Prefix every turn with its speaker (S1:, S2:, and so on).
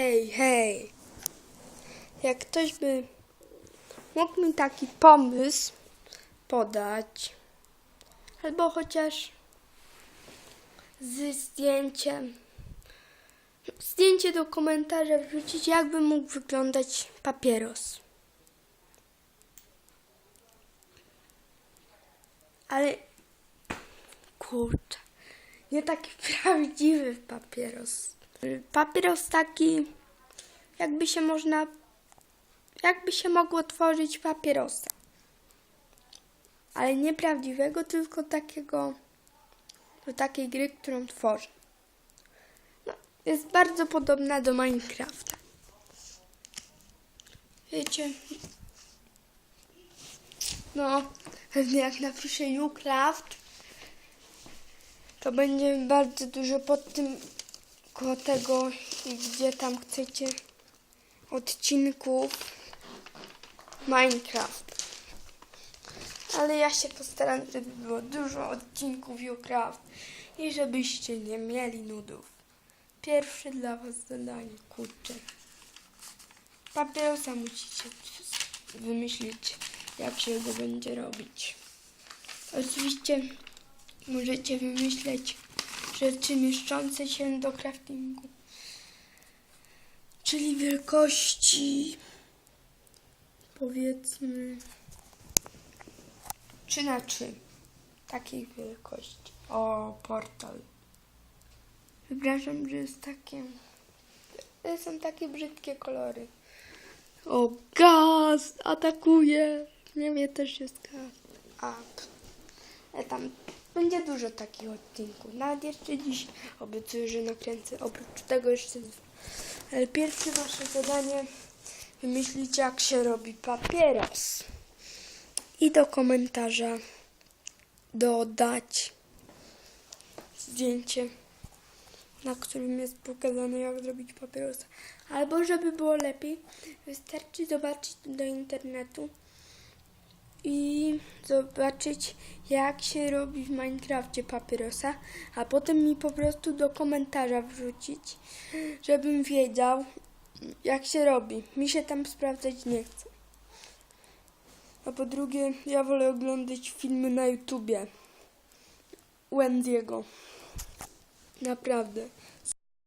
S1: Hej, hej. Jak ktoś by mógł mi taki pomysł podać, albo chociaż z zdjęciem, zdjęcie do komentarza wrzucić, jakby mógł wyglądać papieros. Ale kurczę, nie taki prawdziwy papieros. Papieros taki, jakby się można, jakby się mogło tworzyć papierosa. Ale nie prawdziwego, tylko takiego, do takiej gry, którą tworzę. No, jest bardzo podobna do Minecrafta. Wiecie, no, pewnie jak napiszę Ucraft, to będzie bardzo dużo pod tym koło tego, gdzie tam chcecie odcinków Minecraft. Ale ja się postaram, żeby było dużo odcinków Ucraft i żebyście nie mieli nudów. Pierwsze dla was zadanie, kurczę. Papierosa musicie wymyślić, jak się go będzie robić. Oczywiście możecie wymyśleć rzeczy mieszczące się do craftingu. Czyli wielkości powiedzmy 3 na 3 takiej wielkości. O, portal. Przepraszam, że jest takie. Są takie brzydkie kolory. O, gaz atakuje. Nie mnie też jest gaz. Up. E, tam będzie dużo takich odcinków. Nawet jeszcze dziś obiecuję, że nakręcę oprócz tego jeszcze dwa. Ale pierwsze wasze zadanie wymyślić jak się robi papieros. I do komentarza dodać zdjęcie, na którym jest pokazane jak zrobić papierosa. Albo żeby było lepiej, wystarczy zobaczyć do internetu i zobaczyć, jak się robi w Minecrafcie papierosa, a potem mi po prostu do komentarza wrzucić, żebym wiedział, jak się robi. Mi się tam sprawdzać nie chce. A po drugie, ja wolę oglądać filmy na YouTubie. Wendiego. Naprawdę.